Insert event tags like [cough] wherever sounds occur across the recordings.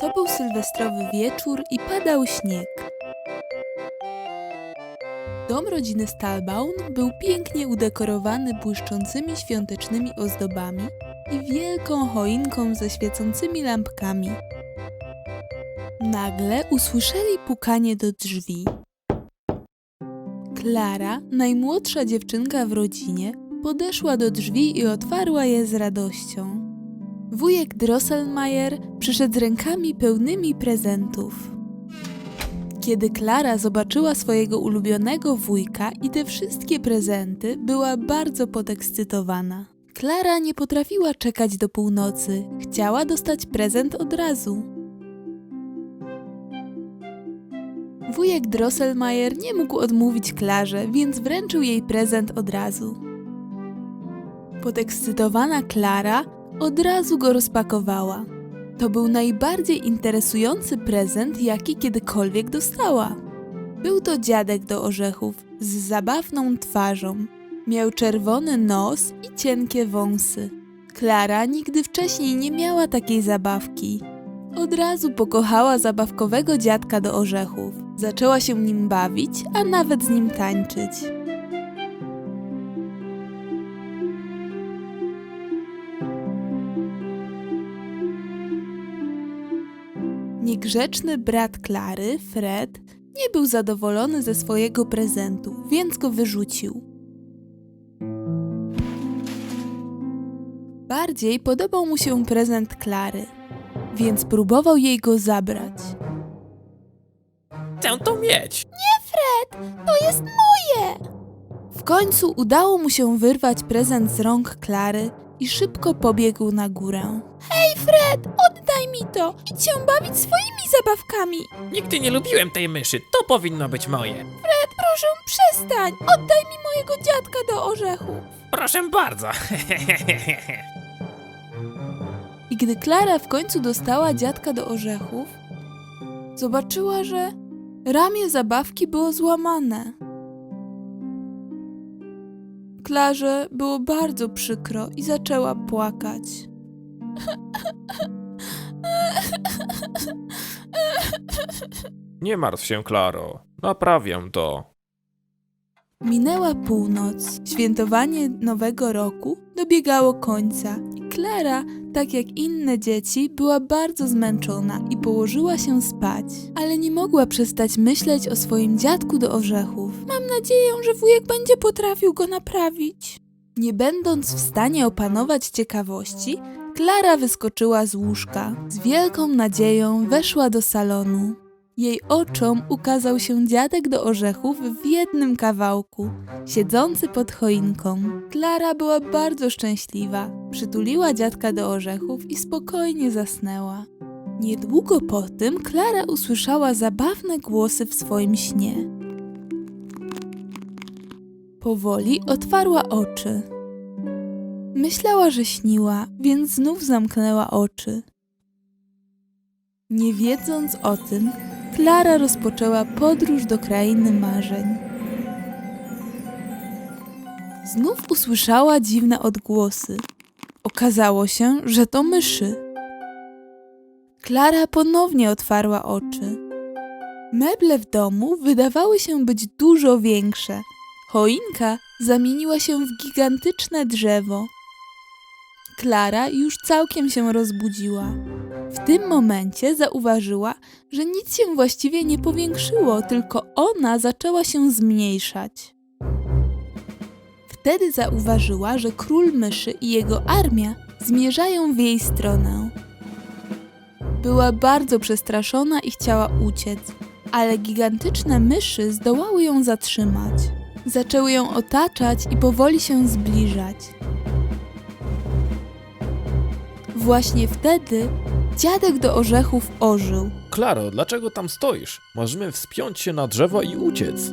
To był sylwestrowy wieczór i padał śnieg. Dom rodziny Stalbaum był pięknie udekorowany błyszczącymi świątecznymi ozdobami i wielką choinką ze świecącymi lampkami. Nagle usłyszeli pukanie do drzwi. Klara, najmłodsza dziewczynka w rodzinie, podeszła do drzwi i otwarła je z radością. Wujek Drosselmayer przyszedł z rękami pełnymi prezentów. Kiedy Klara zobaczyła swojego ulubionego wujka i te wszystkie prezenty, była bardzo podekscytowana. Klara nie potrafiła czekać do północy, chciała dostać prezent od razu. Wujek Drosselmayer nie mógł odmówić Klarze, więc wręczył jej prezent od razu. Podekscytowana Klara od razu go rozpakowała. To był najbardziej interesujący prezent, jaki kiedykolwiek dostała. Był to dziadek do orzechów z zabawną twarzą. Miał czerwony nos i cienkie wąsy. Klara nigdy wcześniej nie miała takiej zabawki. Od razu pokochała zabawkowego dziadka do orzechów. Zaczęła się nim bawić, a nawet z nim tańczyć. Niegrzeczny brat Klary, Fred, nie był zadowolony ze swojego prezentu, więc go wyrzucił. Bardziej podobał mu się prezent Klary, więc próbował jej go zabrać. Chcę to mieć. To jest moje! W końcu udało mu się wyrwać prezent z rąk Klary i szybko pobiegł na górę. Hej, Fred, oddaj mi to! Idź się bawić swoimi zabawkami! Nigdy nie lubiłem tej myszy. To powinno być moje. Fred, proszę, przestań! Oddaj mi mojego dziadka do orzechu! Proszę bardzo. [laughs] I gdy Klara w końcu dostała dziadka do orzechów, zobaczyła, że ramię zabawki było złamane. Klarze było bardzo przykro i zaczęła płakać. Nie martw się, Klaro. Naprawię to. Minęła północ, świętowanie nowego roku dobiegało końca Klara, tak jak inne dzieci, była bardzo zmęczona i położyła się spać. Ale nie mogła przestać myśleć o swoim dziadku do orzechów. Mam nadzieję, że wujek będzie potrafił go naprawić. Nie będąc w stanie opanować ciekawości, Klara wyskoczyła z łóżka. Z wielką nadzieją weszła do salonu. Jej oczom ukazał się dziadek do orzechów w jednym kawałku, siedzący pod choinką. Klara była bardzo szczęśliwa. Przytuliła dziadka do orzechów i spokojnie zasnęła. Niedługo po tym Klara usłyszała zabawne głosy w swoim śnie. Powoli otwarła oczy. Myślała, że śniła, więc znów zamknęła oczy. Nie wiedząc o tym, Klara rozpoczęła podróż do krainy marzeń. Znów usłyszała dziwne odgłosy. Okazało się, że to myszy. Klara ponownie otwarła oczy. Meble w domu wydawały się być dużo większe. Choinka zamieniła się w gigantyczne drzewo. Klara już całkiem się rozbudziła. W tym momencie zauważyła, że nic się właściwie nie powiększyło, tylko ona zaczęła się zmniejszać. Wtedy zauważyła, że król myszy i jego armia zmierzają w jej stronę. Była bardzo przestraszona i chciała uciec, ale gigantyczne myszy zdołały ją zatrzymać. Zaczęły ją otaczać i powoli się zbliżać. Właśnie wtedy dziadek do orzechów ożył. Klaro, dlaczego tam stoisz? Możemy wspiąć się na drzewo i uciec.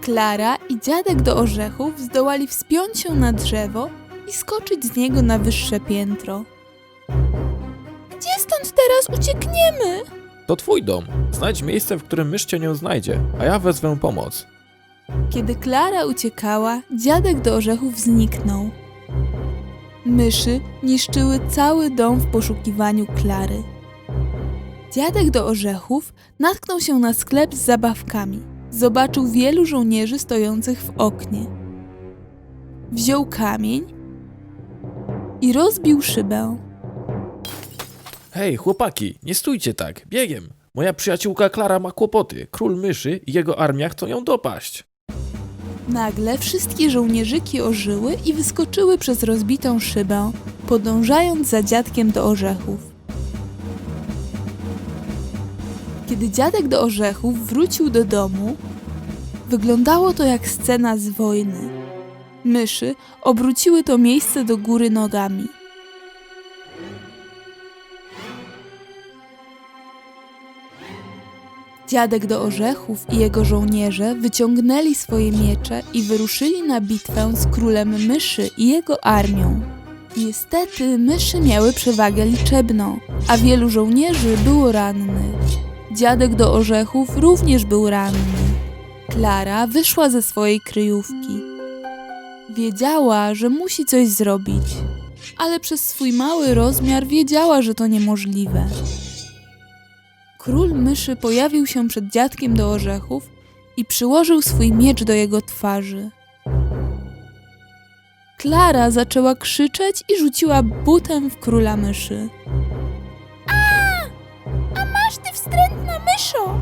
Klara i dziadek do orzechów zdołali wspiąć się na drzewo i skoczyć z niego na wyższe piętro. Gdzie stąd teraz uciekniemy? To twój dom. Znajdź miejsce, w którym mysz cię nie znajdzie, a ja wezwę pomoc. Kiedy Klara uciekała, dziadek do orzechów zniknął. Myszy niszczyły cały dom w poszukiwaniu Klary. Dziadek do orzechów natknął się na sklep z zabawkami. Zobaczył wielu żołnierzy stojących w oknie. Wziął kamień i rozbił szybę. Hej, chłopaki, nie stójcie tak, biegiem. Moja przyjaciółka Klara ma kłopoty. Król myszy i jego armia chcą ją dopaść. Nagle wszystkie żołnierzyki ożyły i wyskoczyły przez rozbitą szybę, podążając za dziadkiem do orzechów. Kiedy dziadek do orzechów wrócił do domu, wyglądało to jak scena z wojny. Myszy obróciły to miejsce do góry nogami. Dziadek do orzechów i jego żołnierze wyciągnęli swoje miecze i wyruszyli na bitwę z królem myszy i jego armią. Niestety myszy miały przewagę liczebną, a wielu żołnierzy było rannych. Dziadek do orzechów również był ranny. Klara wyszła ze swojej kryjówki. Wiedziała, że musi coś zrobić, ale przez swój mały rozmiar wiedziała, że to niemożliwe. Król myszy pojawił się przed dziadkiem do orzechów i przyłożył swój miecz do jego twarzy. Klara zaczęła krzyczeć i rzuciła butem w króla myszy. A! A masz ty wstrętna myszo!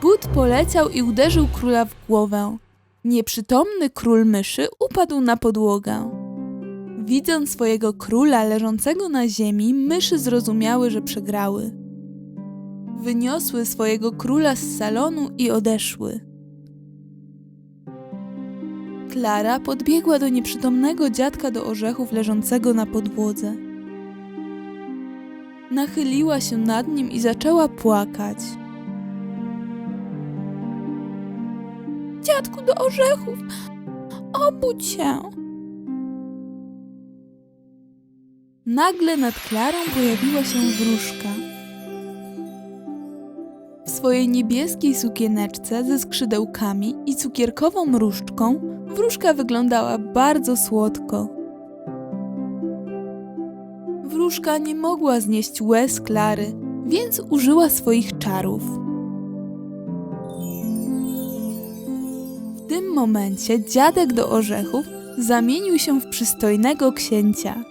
But poleciał i uderzył króla w głowę. Nieprzytomny król myszy upadł na podłogę. Widząc swojego króla leżącego na ziemi, myszy zrozumiały, że przegrały. Wyniosły swojego króla z salonu i odeszły. Klara podbiegła do nieprzytomnego dziadka do orzechów leżącego na podłodze. Nachyliła się nad nim i zaczęła płakać. Dziadku do orzechów, obudź się! Nagle nad Klarą pojawiła się wróżka. Swojej niebieskiej sukieneczce ze skrzydełkami i cukierkową różdżką wróżka wyglądała bardzo słodko. Wróżka nie mogła znieść łez Klary, więc użyła swoich czarów. W tym momencie dziadek do orzechów zamienił się w przystojnego księcia.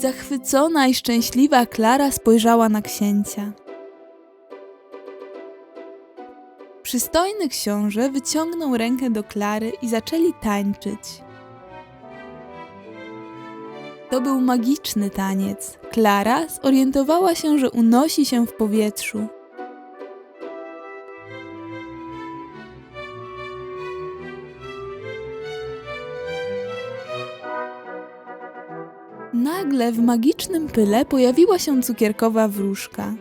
Zachwycona i szczęśliwa Klara spojrzała na księcia. Przystojny książę wyciągnął rękę do Klary i zaczęli tańczyć. To był magiczny taniec. Klara zorientowała się, że unosi się w powietrzu. Nagle w magicznym pyle pojawiła się cukierkowa wróżka.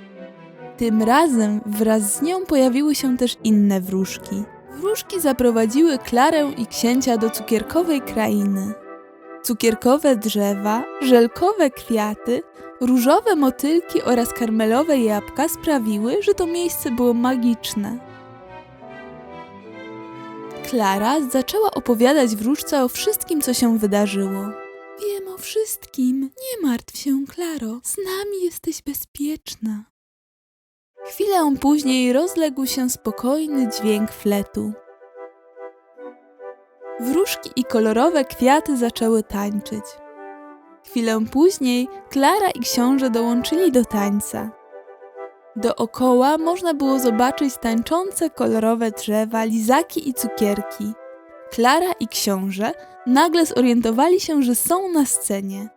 Tym razem wraz z nią pojawiły się też inne wróżki. Wróżki zaprowadziły Klarę i księcia do cukierkowej krainy. Cukierkowe drzewa, żelkowe kwiaty, różowe motylki oraz karmelowe jabłka sprawiły, że to miejsce było magiczne. Klara zaczęła opowiadać wróżce o wszystkim, co się wydarzyło. Wiem o wszystkim. Nie martw się, Klaro. Z nami jesteś bezpieczna. Chwilę później rozległ się spokojny dźwięk fletu. Wróżki i kolorowe kwiaty zaczęły tańczyć. Chwilę później Klara i książę dołączyli do tańca. Dookoła można było zobaczyć tańczące kolorowe drzewa, lizaki i cukierki. Klara i książę nagle zorientowali się, że są na scenie.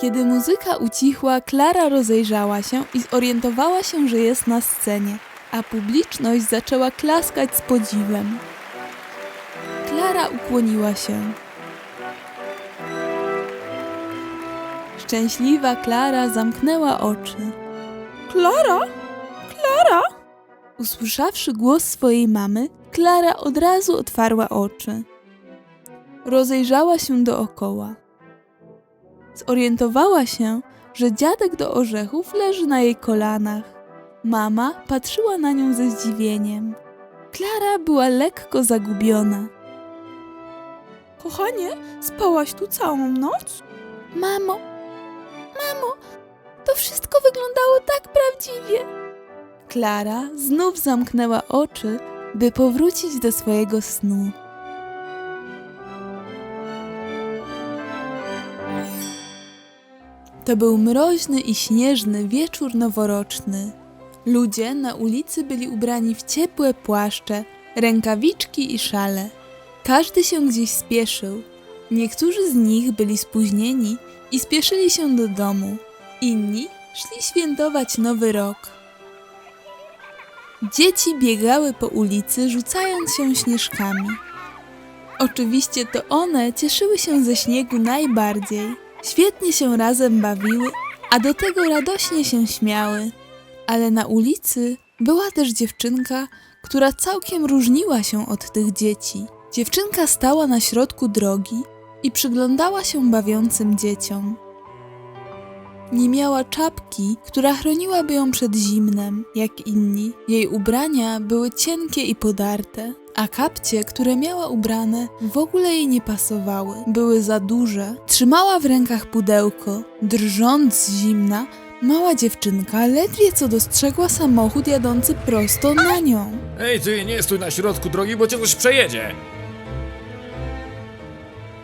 Kiedy muzyka ucichła, Klara rozejrzała się i zorientowała się, że jest na scenie, a publiczność zaczęła klaskać z podziwem. Klara ukłoniła się. Szczęśliwa Klara zamknęła oczy. Klara? Klara? Usłyszawszy głos swojej mamy, Klara od razu otwarła oczy. Rozejrzała się dookoła. Zorientowała się, że dziadek do orzechów leży na jej kolanach. Mama patrzyła na nią ze zdziwieniem. Klara była lekko zagubiona. Kochanie, spałaś tu całą noc? Mamo, mamo, to wszystko wyglądało tak prawdziwie. Klara znów zamknęła oczy, by powrócić do swojego snu. To był mroźny i śnieżny wieczór noworoczny. Ludzie na ulicy byli ubrani w ciepłe płaszcze, rękawiczki i szale. Każdy się gdzieś spieszył. Niektórzy z nich byli spóźnieni i spieszyli się do domu. Inni szli świętować nowy rok. Dzieci biegały po ulicy, rzucając się śnieżkami. Oczywiście to one cieszyły się ze śniegu najbardziej. Świetnie się razem bawiły, a do tego radośnie się śmiały. Ale na ulicy była też dziewczynka, która całkiem różniła się od tych dzieci. Dziewczynka stała na środku drogi i przyglądała się bawiącym dzieciom. Nie miała czapki, która chroniłaby ją przed zimnem, jak inni. Jej ubrania były cienkie i podarte, a kapcie, które miała ubrane, w ogóle jej nie pasowały. Były za duże. Trzymała w rękach pudełko. Drżąc z zimna, mała dziewczynka ledwie co dostrzegła samochód jadący prosto na nią. Ej, ty nie stój na środku drogi, bo cię coś przejedzie!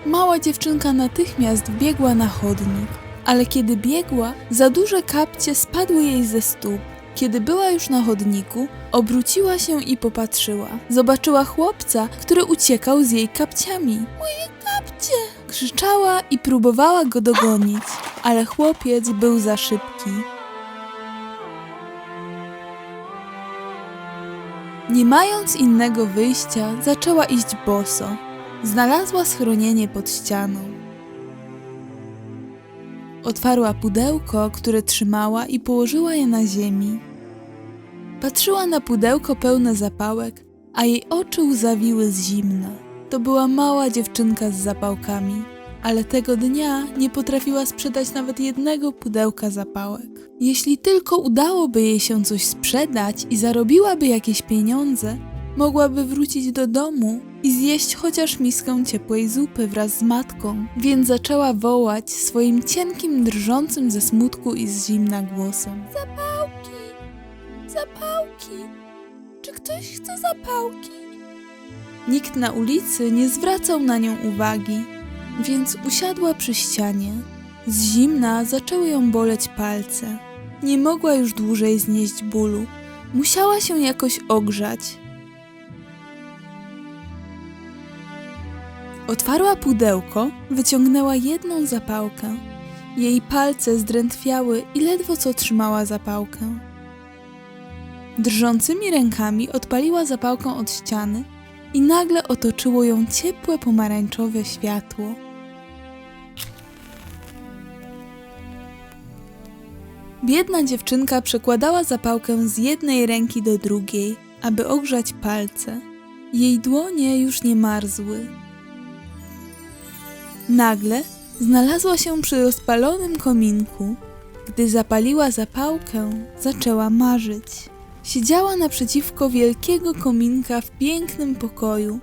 Mała dziewczynka natychmiast biegła na chodnik, ale kiedy biegła, za duże kapcie spadły jej ze stóp. Kiedy była już na chodniku, obróciła się i popatrzyła. Zobaczyła chłopca, który uciekał z jej kapciami. Moje kapcie! Krzyczała i próbowała go dogonić, ale chłopiec był za szybki. Nie mając innego wyjścia, zaczęła iść boso. Znalazła schronienie pod ścianą. Otwarła pudełko, które trzymała i położyła je na ziemi. Patrzyła na pudełko pełne zapałek, a jej oczy łzawiły z zimna. To była mała dziewczynka z zapałkami, ale tego dnia nie potrafiła sprzedać nawet jednego pudełka zapałek. Jeśli tylko udałoby jej się coś sprzedać i zarobiłaby jakieś pieniądze, mogłaby wrócić do domu i zjeść chociaż miskę ciepłej zupy wraz z matką, więc zaczęła wołać swoim cienkim, drżącym ze smutku i z zimna głosem. Zapałki! Zapałki! Czy ktoś chce zapałki? Nikt na ulicy nie zwracał na nią uwagi, więc usiadła przy ścianie. Z zimna zaczęły ją boleć palce. Nie mogła już dłużej znieść bólu. Musiała się jakoś ogrzać. Otwarła pudełko, wyciągnęła jedną zapałkę. Jej palce zdrętwiały i ledwo co trzymała zapałkę. Drżącymi rękami odpaliła zapałkę od ściany i nagle otoczyło ją ciepłe pomarańczowe światło. Biedna dziewczynka przekładała zapałkę z jednej ręki do drugiej, aby ogrzać palce. Jej dłonie już nie marzły. Nagle znalazła się przy rozpalonym kominku. Gdy zapaliła zapałkę, zaczęła marzyć. Siedziała naprzeciwko wielkiego kominka w pięknym pokoju.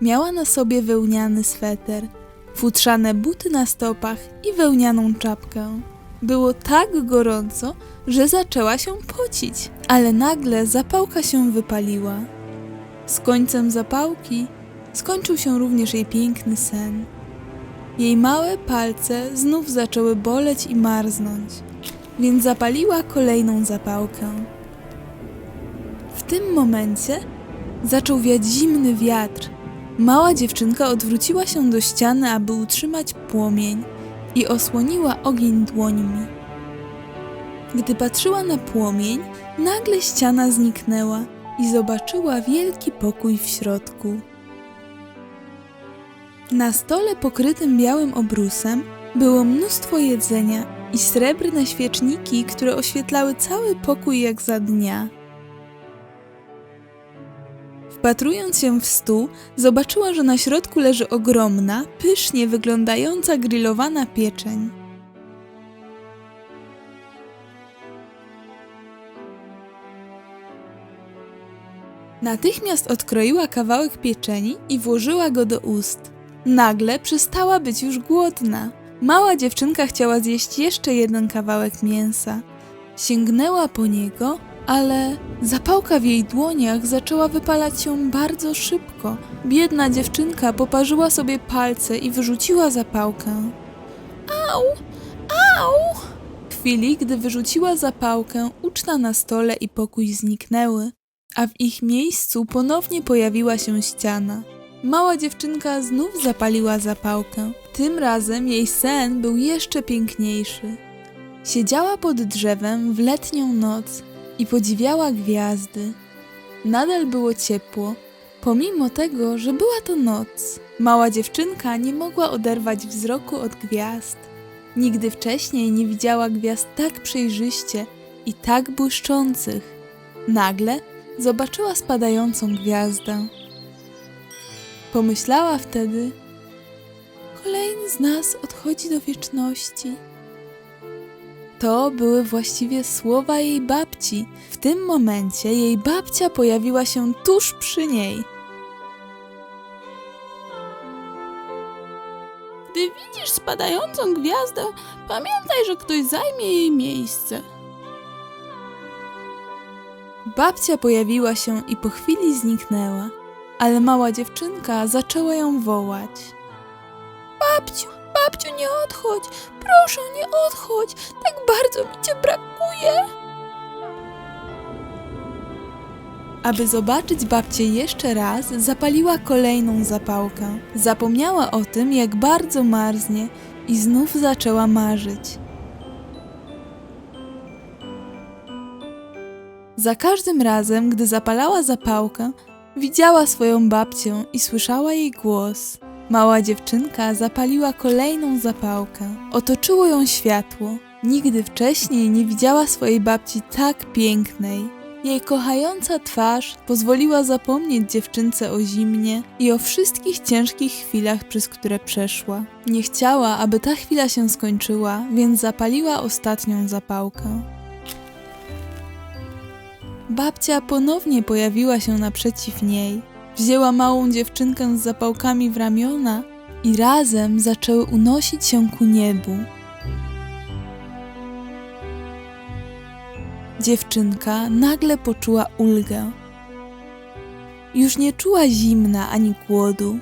Miała na sobie wełniany sweter, futrzane buty na stopach i wełnianą czapkę. Było tak gorąco, że zaczęła się pocić, ale nagle zapałka się wypaliła. Z końcem zapałki skończył się również jej piękny sen. Jej małe palce znów zaczęły boleć i marznąć, więc zapaliła kolejną zapałkę. W tym momencie zaczął wiać zimny wiatr. Mała dziewczynka odwróciła się do ściany, aby utrzymać płomień i osłoniła ogień dłońmi. Gdy patrzyła na płomień, nagle ściana zniknęła i zobaczyła wielki pokój w środku. Na stole pokrytym białym obrusem było mnóstwo jedzenia i srebrne świeczniki, które oświetlały cały pokój jak za dnia. Wpatrując się w stół, zobaczyła, że na środku leży ogromna, pysznie wyglądająca grillowana pieczeń. Natychmiast odkroiła kawałek pieczeni i włożyła go do ust. Nagle przestała być już głodna. Mała dziewczynka chciała zjeść jeszcze jeden kawałek mięsa. Sięgnęła po niego, ale zapałka w jej dłoniach zaczęła wypalać się bardzo szybko. Biedna dziewczynka poparzyła sobie palce i wyrzuciła zapałkę. Au! Au! W chwili, gdy wyrzuciła zapałkę, uczta na stole i pokój zniknęły, a w ich miejscu ponownie pojawiła się ściana. Mała dziewczynka znów zapaliła zapałkę. Tym razem jej sen był jeszcze piękniejszy. Siedziała pod drzewem w letnią noc i podziwiała gwiazdy. Nadal było ciepło, pomimo tego, że była to noc. Mała dziewczynka nie mogła oderwać wzroku od gwiazd. Nigdy wcześniej nie widziała gwiazd tak przejrzyście i tak błyszczących. Nagle zobaczyła spadającą gwiazdę. Pomyślała wtedy: Kolejny z nas odchodzi do wieczności. To były właściwie słowa jej babci. W tym momencie jej babcia pojawiła się tuż przy niej. Gdy widzisz spadającą gwiazdę, pamiętaj, że ktoś zajmie jej miejsce. Babcia pojawiła się i po chwili zniknęła, ale mała dziewczynka zaczęła ją wołać. Babciu, babciu, nie odchodź, proszę, nie odchodź, tak bardzo mi cię brakuje. Aby zobaczyć babcię jeszcze raz, zapaliła kolejną zapałkę. Zapomniała o tym, jak bardzo marznie i znów zaczęła marzyć. Za każdym razem, gdy zapalała zapałkę, widziała swoją babcię i słyszała jej głos. Mała dziewczynka zapaliła kolejną zapałkę. Otoczyło ją światło. Nigdy wcześniej nie widziała swojej babci tak pięknej. Jej kochająca twarz pozwoliła zapomnieć dziewczynce o zimnie i o wszystkich ciężkich chwilach, przez które przeszła. Nie chciała, aby ta chwila się skończyła, więc zapaliła ostatnią zapałkę. Babcia ponownie pojawiła się naprzeciw niej. Wzięła małą dziewczynkę z zapałkami w ramiona i razem zaczęły unosić się ku niebu. Dziewczynka nagle poczuła ulgę. Już nie czuła zimna ani głodu.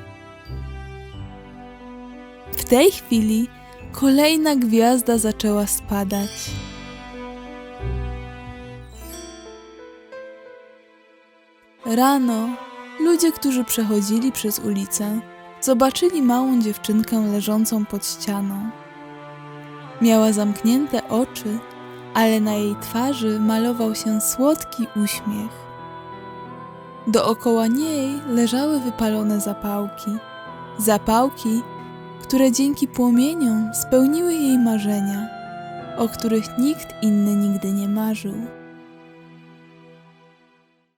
W tej chwili kolejna gwiazda zaczęła spadać. Rano ludzie, którzy przechodzili przez ulicę, zobaczyli małą dziewczynkę leżącą pod ścianą. Miała zamknięte oczy, ale na jej twarzy malował się słodki uśmiech. Dookoła niej leżały wypalone zapałki. Zapałki, które dzięki płomieniom spełniły jej marzenia, o których nikt inny nigdy nie marzył.